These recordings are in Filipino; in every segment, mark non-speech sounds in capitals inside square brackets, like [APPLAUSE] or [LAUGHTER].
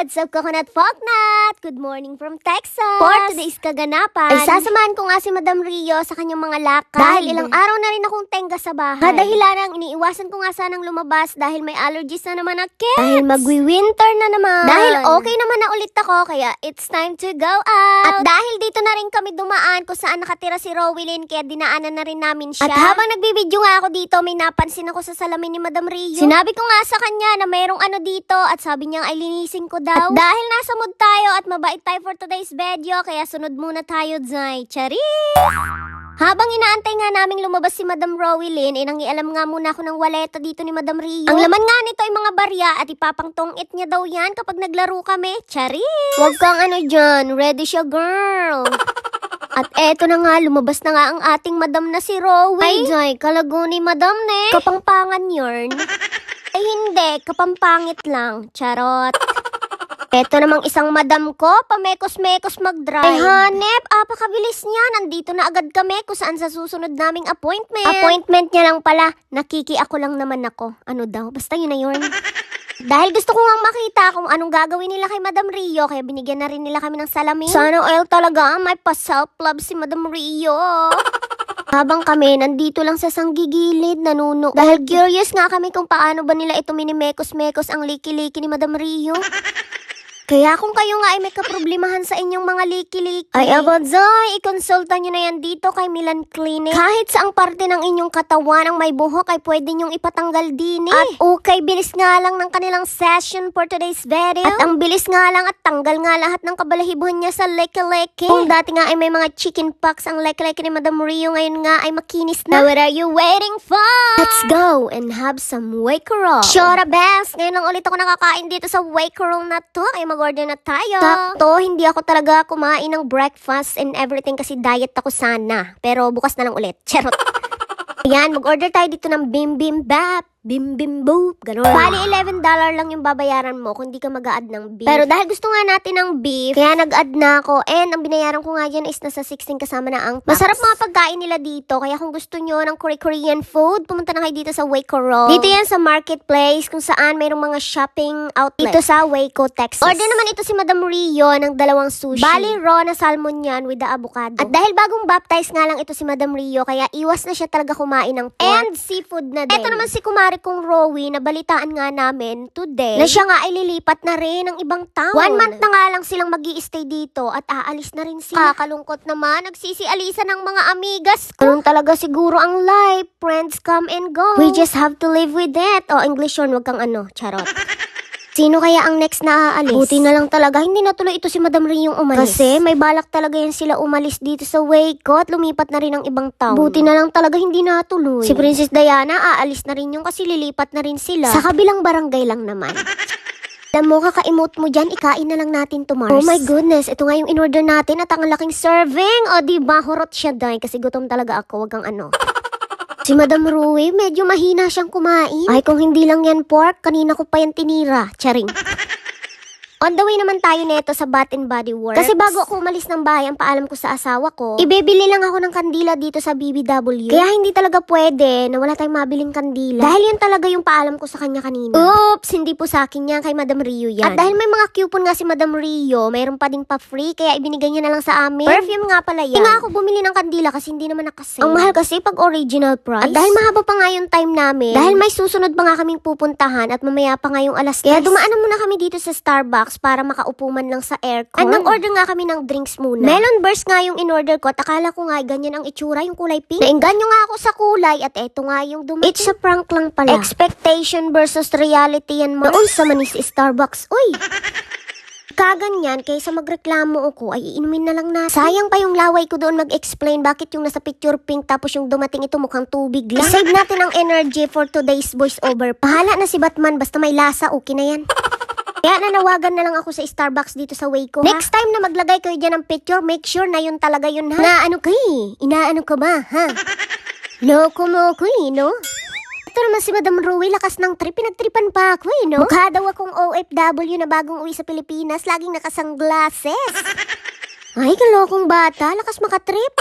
What's up, Coconut Folknut? Good morning from Texas. For today's kaganapan, ay sasamahan ko nga si Madam Rio sa kanyang mga lakad. Dahil ilang araw na rin akong tenga sa bahay. Kadahilan ang iniiwasan ko nga sanang lumabas dahil may allergies na naman ako. Dahil magwi-winter na naman. Dahil okay naman na ulit ako, kaya it's time to go out. At dahil dito na rin kami dumaan kung saan nakatira si Rowelyn, kaya dinaanan na rin namin siya. At habang nagbibideo nga ako dito, may napansin ako sa salamin ni Madam Rio. Sinabi ko nga sa kanya na mayroong ano dito at sabi niya ay linisin ko daw. At dahil nasa mood tayo at mabait tayo for today's video, kaya sunod muna tayo, Zay. Charis! Habang inaantay nga naming lumabas si Madam Rowelyn, eh nangialam nga muna ako ng waleta dito ni Madam Rio. Ang laman nga nito ay mga barya at ipapangtongit niya daw yan kapag naglaro kami. Charis! Huwag kang ano dyan, ready siya girl. [LAUGHS] At eto na nga, lumabas na nga ang ating madam na si Rowie. Ay, Jai, kalago ni madam ne. Kapampangan yarn. Ay, hindi. Kapampangit lang. Charot. Eto namang isang madam ko, pamekos-mekos mag-drive. Ay, hanep, apakabilis niya. Nandito na agad kami kung saan sa susunod naming appointment. Appointment niya lang pala. Nakiki ako lang naman ako. Ano daw? Basta yun na yun. [LAUGHS] Dahil gusto ko nga makita kung anong gagawin nila kay Madam Rio, kaya binigyan na rin nila kami ng salamin. Sana oil talaga, may pa-self-love si Madam Rio. [LAUGHS] Habang kami, nandito lang sa sanggigilid, nanunood. Dahil curious nga kami kung paano ba nila ito minimekos-mekos ang liki-liki ni Madam Rio. [LAUGHS] Kaya kung kayo nga ay may kaproblemahan sa inyong mga liki-liki, ay abadzay, ikonsulta nyo na yan dito kay Milan Clinic. Kahit saang parte ng inyong katawan ang may buhok ay pwede nyong ipatanggal din eh. At okay, bilis nga lang ng kanilang session for today's video. At ang bilis nga lang at tanggal nga lahat ng kabalahibuhan niya sa leke-leke. Kung dati nga ay may mga chicken pox ang leke-leke ni Madam Rio, ngayon nga ay makinis na. Now what are you waiting for? Let's go and have some Wakerol. Sure, best. Ngayon lang ulit ako nakakain dito sa Wakerol na to. Ay mag-order na tayo. Sakto, hindi ako talaga kumain ng breakfast and everything kasi diet ako sana. Pero bukas na lang ulit. Charot. [LAUGHS] Ayan, mag-order tayo dito ng bim bim bap. Bim bim boop. Ganun. Bali, $11 lang yung babayaran mo kung di ka mag-add ng beef. Pero dahil gusto nga natin ng beef, kaya nag-add na ako. And ang binayaran ko nga dyan is nasa 16 kasama na ang tax. Masarap mga pagkain nila dito. Kaya kung gusto nyo ng Kore- Korean food, pumunta na kayo dito sa Waco Dito yan sa marketplace kung saan mayroong mga shopping outlet. Dito sa Waco, Texas. Order naman ito si Madam Rio ng dalawang sushi. Bali, raw na salmon yan with the avocado. At dahil bagong baptize nga lang ito si Madam Rio, kaya iwas na siya talaga kumain ng pork. And seafood na din. Ito naman si Kumari kong Rowie na balitaan nga namin today na siya nga ay lilipat na rin ng ibang town. One month na nga lang silang mag stay dito at aalis na rin sila. Kakalungkot naman, nagsisialisa ng mga amigas ko. Ganun talaga siguro ang life. Friends come and go. We just have to live with it. O, English yun, wag kang ano, charot. Sino kaya ang next na aalis? Buti na lang talaga, hindi natuloy ito si Madam Ri yung umalis. Kasi may balak talaga yan sila umalis dito sa Waco at lumipat na rin ang ibang town. Buti na lang talaga hindi natuloy. Si Princess Diana aalis na rin yung kasi lilipat na rin sila. Sa kabilang barangay lang naman. Alam mo, kaka-emote mo dyan, ikain na lang natin to, Mars. Oh my goodness, ito nga yung in-order natin at ang laking serving. O, di ba, hurot siya, day, kasi gutom talaga ako, wag kang ano. Si Madam Rui, medyo mahina siyang kumain. Ay, kung hindi lang yan pork, kanina ko pa yan tinira. Charing. On the way naman tayo neto sa Bath and Body Works. Kasi bago ako umalis ng bahay, ang paalam ko sa asawa ko, ibebili lang ako ng kandila dito sa BBW. Kaya hindi talaga pwede na wala tayong mabiling kandila. Dahil yun talaga yung paalam ko sa kanya kanina. Oops, hindi po sa akin yan, kay Madam Rio yan. At dahil may mga coupon nga si Madam Rio, mayroon pa ding pa-free, kaya ibinigay niya na lang sa amin. Perfume nga pala yan. Nga ako bumili ng kandila kasi hindi naman nakasale. Ang mahal kasi pag original price. At dahil mahaba pa nga yung time namin, dahil may susunod pa nga kaming pupuntahan at mamaya pa nga yung alas 10. Kaya dumaan muna kami dito sa Starbucks para makaupo man lang sa aircon. At nag-order nga kami ng drinks muna. Melon burst nga yung in-order ko at akala ko nga ganyan ang itsura, yung kulay pink. Nainganyo nga ako sa kulay at eto nga yung dumating. It's a prank lang pala. Expectation versus reality yan mo. Noon sa manis Starbucks. Uy! Kaganyan, kaysa magreklamo ako, ay iinumin na lang na. Sayang pa yung laway ko doon mag-explain bakit yung nasa picture pink tapos yung dumating ito mukhang tubig lang. I-save natin ang energy for today's voice over. Pahala na si Batman, basta may lasa, okay na yan. Kaya nanawagan na lang ako sa Starbucks dito sa Waco. Next time na maglagay kayo dyan ng picture, make sure na yun talaga yun ha. Na ano kayo? Inaano ka ba ha? Loko mo ko eh, no? Ito naman si Madam Rui, lakas ng trip. Pinagtripan pa ako eh, no? Mukha daw akong OFW na bagong uwi sa Pilipinas, laging nakasangglasses. Ay, kalokong bata, lakas makatrip.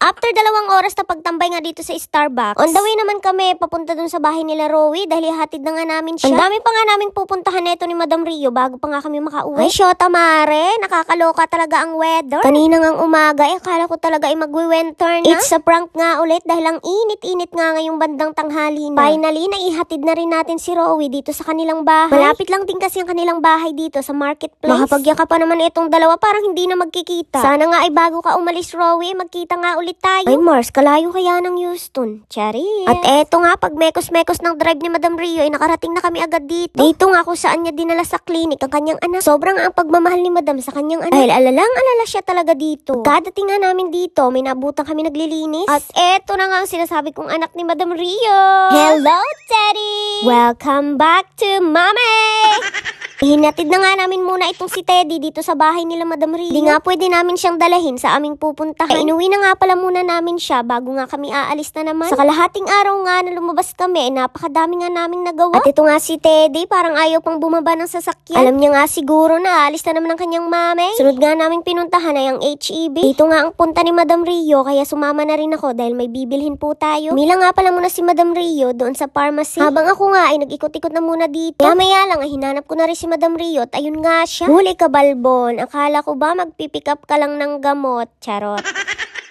After dalawang oras na pagtambay nga dito sa Starbucks, on the way naman kami papunta dun sa bahay nila Rowie dahil hatid na nga namin siya. Ang dami pa nga naming pupuntahan neto ni Madam Rio bago pa nga kami makauwi. Ay, Shota Mare, nakakaloka talaga ang weather. Kanina ngang umaga, eh, akala ko talaga ay magwi-winter na. It's a prank nga ulit dahil ang init-init nga ngayong bandang tanghali na. Finally, naihatid na rin natin si Rowie dito sa kanilang bahay. Malapit lang din kasi ang kanilang bahay dito sa marketplace. Makapagyaka pa naman itong dalawa parang hindi na magkikita. Sana nga ay bago ka umalis, Rowie, magkita nga ulit tayo. Ay, Mars, kalayo kaya ng Houston. Charis. At eto nga, pag mekos-mekos ng drive ni Madam Rio, ay nakarating na kami agad dito. Dito nga kung saan niya dinala sa clinic ang kanyang anak. Sobrang ang pagmamahal ni Madam sa kanyang anak. Dahil alalang alala siya talaga dito. Kadating nga namin dito, may nabutan kami naglilinis. At eto na nga ang sinasabi kong anak ni Madam Rio. Hello, Teddy! Welcome back to Mommy! [LAUGHS] Hinatid na nga namin muna itong si Teddy dito sa bahay nila Madam Rio. Di nga pwede namin siyang dalahin sa aming pupuntahan. Ay, inuwi na nga pala muna namin siya bago nga kami aalis na naman. Sa kalahating araw nga na lumabas kami, eh, napakadami nga naming nagawa. At ito nga si Teddy, parang ayaw pang bumaba ng sasakyan. Alam niya nga siguro na aalis na naman ang kanyang mame. Sunod nga naming pinuntahan ay ang HEB. Dito nga ang punta ni Madam Rio, kaya sumama na rin ako dahil may bibilhin po tayo. Mila nga pala muna si Madam Rio doon sa pharmacy. Habang ako nga ay nag-ikot-ikot na muna dito. Kaya maya lang ay hinanap ko na rin si Madam Rio at ayun nga siya. Huli ka balbon, akala ko ba magpipick up ka lang ng gamot? Charot.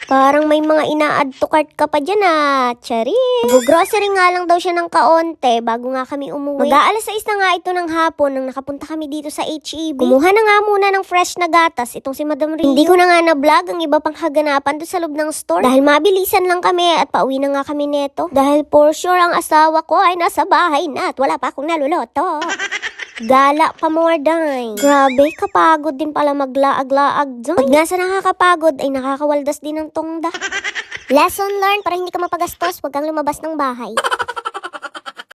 Parang may mga ina-add to cart ka pa dyan ah. Chari. Grocery nga lang daw siya ng kaonte bago nga kami umuwi. Mag-aalas 6 na nga ito ng hapon nang nakapunta kami dito sa HEB. Kumuha na nga muna ng fresh na gatas itong si Madam Rio. Hindi ko na nga na-vlog ang iba pang kaganapan doon sa loob ng store. Dahil mabilisan lang kami at pauwi na nga kami neto. Dahil for sure ang asawa ko ay nasa bahay na at wala pa akong naluluto. [LAUGHS] Gala pa more dime. Grabe, kapagod din pala maglaag-laag dyan. Pag nga sa nakakapagod, ay nakakawaldas din ng tongda. [LAUGHS] Lesson learned para hindi ka mapagastos, huwag kang lumabas ng bahay. [LAUGHS]